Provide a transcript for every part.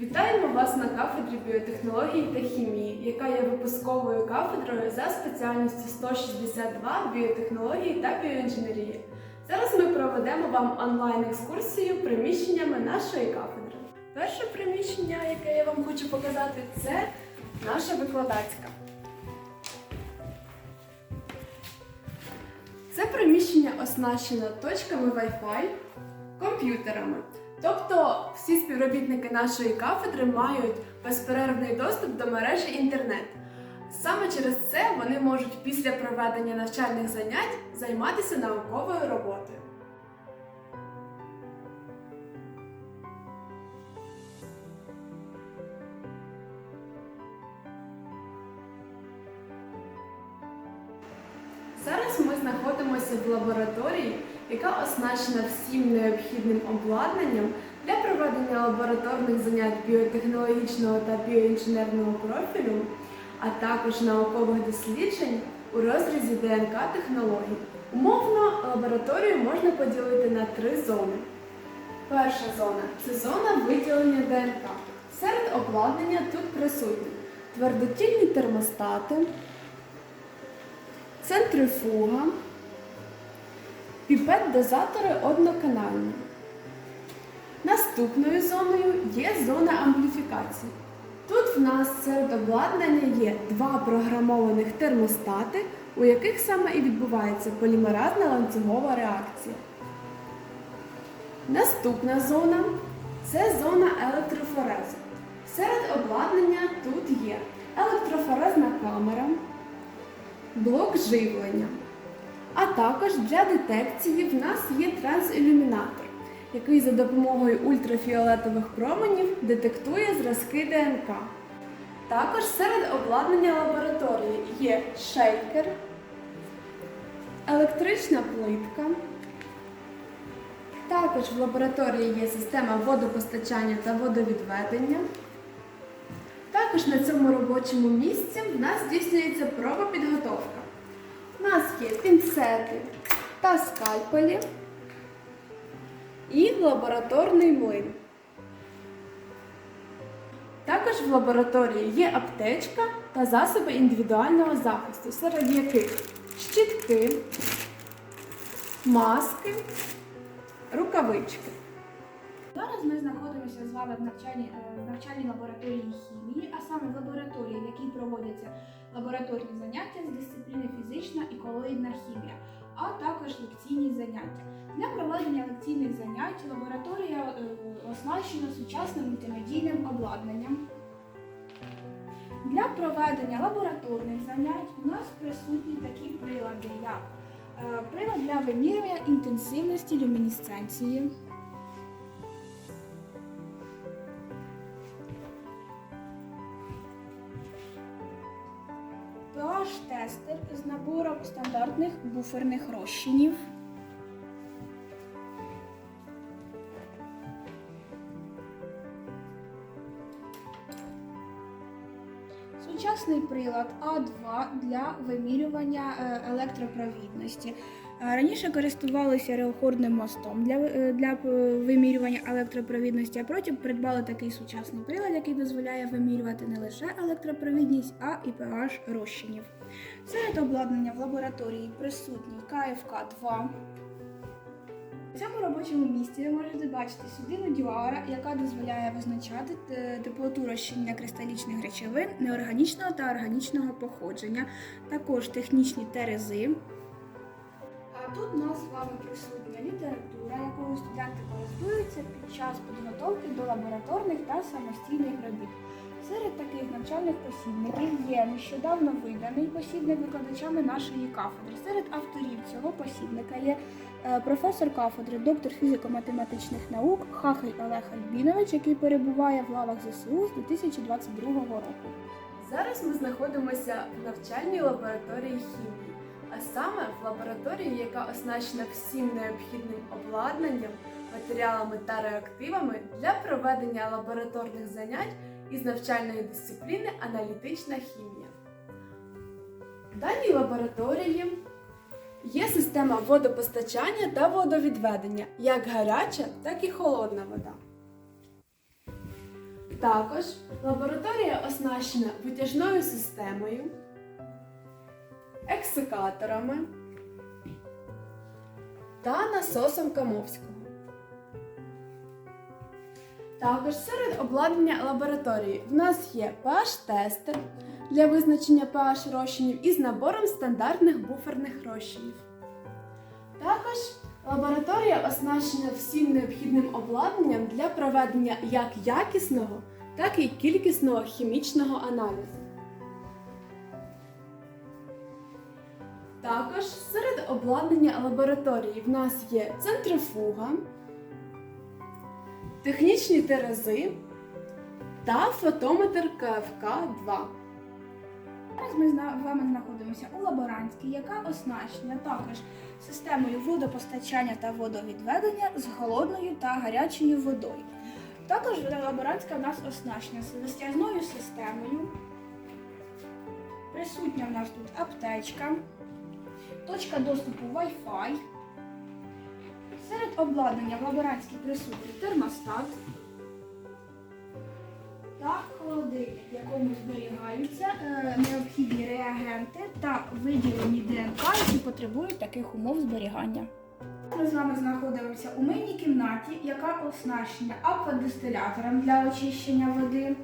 Вітаємо вас на кафедрі біотехнології та хімії, яка є випусковою кафедрою за спеціальністю 162 біотехнології та біоінженерії. Зараз ми проведемо вам онлайн-екскурсію приміщеннями нашої кафедри. Перше приміщення, яке я вам хочу показати, це наша викладацька. Це приміщення оснащено точками Wi-Fi, комп'ютерами. Тобто всі співробітники нашої кафедри мають безперервний доступ до мережі інтернет. Саме через це вони можуть після проведення навчальних занять займатися науковою роботою. Зараз ми знаходимося в лабораторії, яка оснащена всім необхідним обладнанням для проведення лабораторних занять біотехнологічного та біоінженерного профілю, а також наукових досліджень у розрізі ДНК технологій. Умовно лабораторію можна поділити на три зони. Перша зона це зона виділення ДНК. Серед обладнання тут присутні твердотільні термостати, центрифуга, піпет-дозатори одноканальні. Наступною зоною є зона ампліфікації. Тут в нас серед обладнання є два програмованих термостати, у яких саме і відбувається полімеразна ланцюгова реакція. Наступна зона це зона електрофорезу. Серед обладнання тут є електрофорезна камера, блок живлення. А також для детекції в нас є трансілюмінатор, який за допомогою ультрафіолетових променів детектує зразки ДНК. Також серед обладнання лабораторії є шейкер, електрична плитка. Також в лабораторії є система водопостачання та водовідведення. Також на цьому робочому місці в нас здійснюється пробопідготовка. У нас є пінцети та скальпелі і лабораторний млин. Також в лабораторії є аптечка та засоби індивідуального захисту, серед яких щітки, маски, рукавички. Зараз ми знаходимося з вами в навчальній, е, в навчальній лабораторії хімії, в лабораторії, в якій проводяться лабораторні заняття з дисципліни фізична і колоїдна хімія, а також лекційні заняття. Для проведення лекційних занять лабораторія е, оснащена сучасним мультимедійним обладнанням. Для проведення лабораторних занять у нас присутні такі прилади, як е, прилад для вимірювання інтенсивності люмінесценції. PH-тестер з набором стандартних буферних розчинів. Сучасний прилад А2 для вимірювання е, електропровідності. Раніше користувалися реохорним мостом для, е, для вимірювання електропровідності, а потім придбали такий сучасний прилад, який дозволяє вимірювати не лише електропровідність, а і pH розчинів. Серед обладнання в лабораторії присутній КФК-2. В цьому робочому місці ви можете бачити судину дюара, яка дозволяє визначати е, теплоту розчинення кристалічних речовин неорганічного та органічного походження, також технічні терези. Тут у нас з вами присутня література, якою студенти користуються під час підготовки до лабораторних та самостійних робіт. Серед таких навчальних посібників є нещодавно виданий посібник викладачами нашої кафедри. Серед авторів цього посібника є е, професор кафедри, доктор фізико-математичних наук Хахель Олег Альбінович, який перебуває в лавах ЗСУ з 2022 року. Зараз ми знаходимося в навчальній лабораторії хімії, а саме в лабораторії, яка оснащена всім необхідним обладнанням, матеріалами та реактивами для проведення лабораторних занять із навчальної дисципліни аналітична хімія. В даній лабораторії є система водопостачання та водовідведення, як гаряча, так і холодна вода. Також лабораторія оснащена витяжною системою, ексикаторами та насосом Камовського. Також серед обладнання лабораторії в нас є pH-тестер для визначення pH розчинів із набором стандартних буферних розчинів. Також лабораторія оснащена всім необхідним обладнанням для проведення як якісного, так і кількісного хімічного аналізу. Також серед обладнання лабораторії в нас є центрифуга, технічні терези та фотометр КФК-2. Зараз ми з вами знаходимося у лаборантській, яка оснащена також системою водопостачання та водовідведення з холодною та гарячою водою. Також лаборантська в нас оснащена вистяжною системою. Присутня в нас тут аптечка, точка доступу Wi-Fi. Серед обладнання в лаборантській присутній термостат та холодильник, в якому зберігаються е, необхідні реагенти та виділені ДНК, які потребують таких умов зберігання. Ми з вами знаходимося у мийній кімнаті, яка оснащена аквадистилятором для очищення води,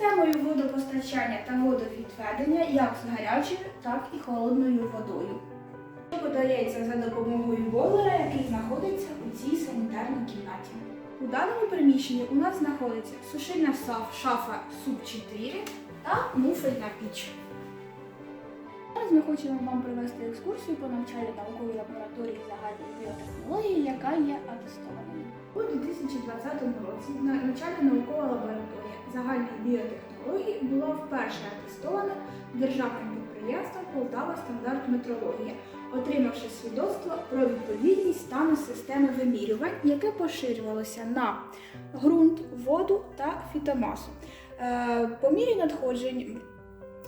системою водопостачання та водовідведення як з гарячою, так і холодною водою. Що подається за допомогою бойлера, який знаходиться у цій санітарній кімнаті. У даному приміщенні у нас знаходиться сушильна шафа СУП-4 та муфельна піч. Зараз ми хочемо вам провести екскурсію по навчально-науковій лабораторії загальної біотехнології, яка є атестованою. У 2020 році на- навчально-наукова лабораторія загальної біотехнології була вперше атестована державним підприємством Полтава стандарт метрологія, отримавши свідоцтво про відповідність стану системи вимірювань, яке поширювалося на ґрунт, воду та фітомасу. Е, По мірі надходжень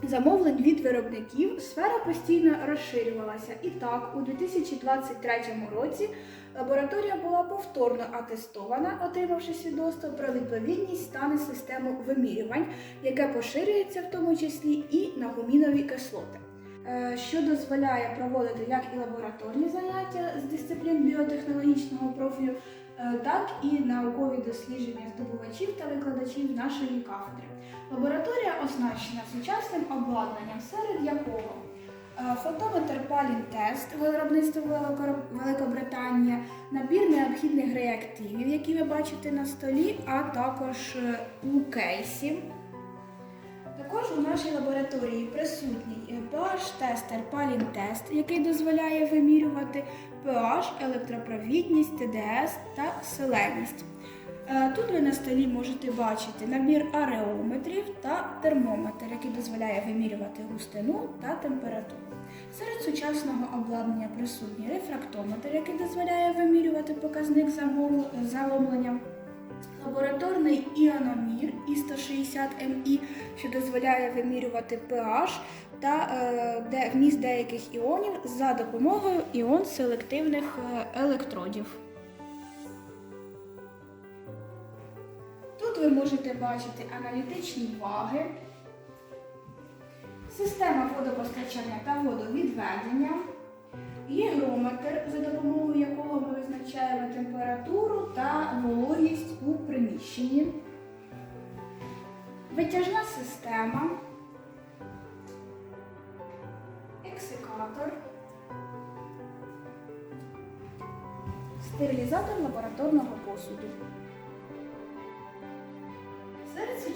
замовлень від виробників сфера постійно розширювалася. І так, у 2023 році лабораторія була повторно атестована, отримавши свідоцтво про відповідність стани системи вимірювань, яке поширюється в тому числі і на гумінові кислоти. Е, Що дозволяє проводити як і лабораторні заняття з дисциплін біотехнологічного профілю, е, так і наукові дослідження здобувачів та викладачів нашої кафедри. Лабораторія оснащена сучасним обладнанням, серед якого фотометр Палін-тест виробництво Великобританія, набір необхідних реактивів, які ви бачите на столі, а також е, у кейсі. Також у нашій лабораторії присутній е, pH-тестер Палін-тест, який дозволяє вимірювати pH, електропровідність, ТДС та селеність. Е, Тут ви на столі можете бачити набір ареометрів та термометр, який дозволяє вимірювати густину та температуру. Серед сучасного обладнання присутній рефрактометр, який дозволяє вимірювати показник заломлення. Лабораторний іономір І160МІ, що дозволяє вимірювати pH та е, вміст деяких іонів за допомогою іон селективних е, електродів. Ви можете бачити аналітичні ваги, система водопостачання та водовідведення, гігрометр, за допомогою якого ми визначаємо температуру та вологість у приміщенні, витяжна система, ексикатор, стерилізатор лабораторного посуду.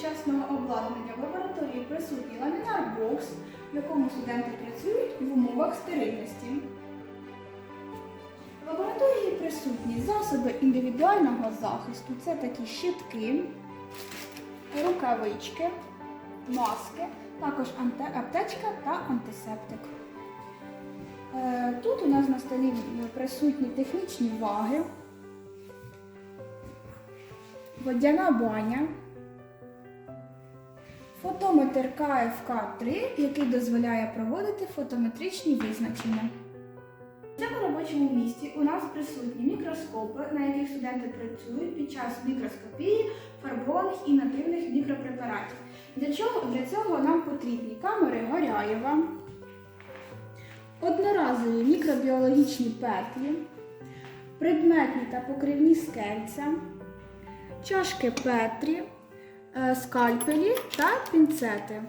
Сучасного обладнання в лабораторії присутній ламінар-бокс, в якому студенти працюють в умовах стерильності. В лабораторії присутні засоби індивідуального захисту. Це такі щитки, рукавички, маски, також аптечка та антисептик. Е, Тут у нас на столі присутні технічні ваги, водяна баня, фотометр КФК-3, який дозволяє проводити фотометричні визначення. В цьому робочому місці у нас присутні мікроскопи, на яких студенти працюють під час мікроскопії фарбованих і нативних мікропрепаратів. Для чого? Для цього нам потрібні камери Горяєва, одноразові мікробіологічні петлі, предметні та покривні скельця, чашки Петрі, скальпелі та пінцети.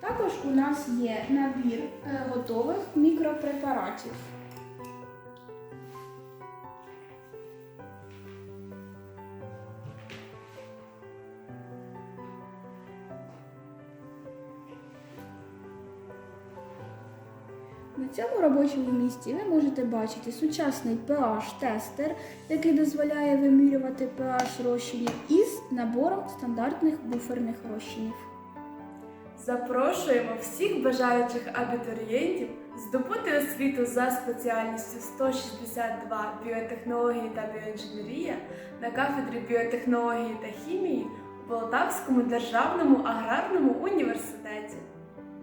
Також у нас є набір е, готових мікропрепаратів. На цьому робочому місці ви можете бачити сучасний pH-тестер, який дозволяє вимірювати pH розчинів із набором стандартних буферних розчинів. Запрошуємо всіх бажаючих абітурієнтів здобути освіту за спеціальністю 162 біотехнології та біоінженерія на кафедрі біотехнології та хімії у Полтавському державному аграрному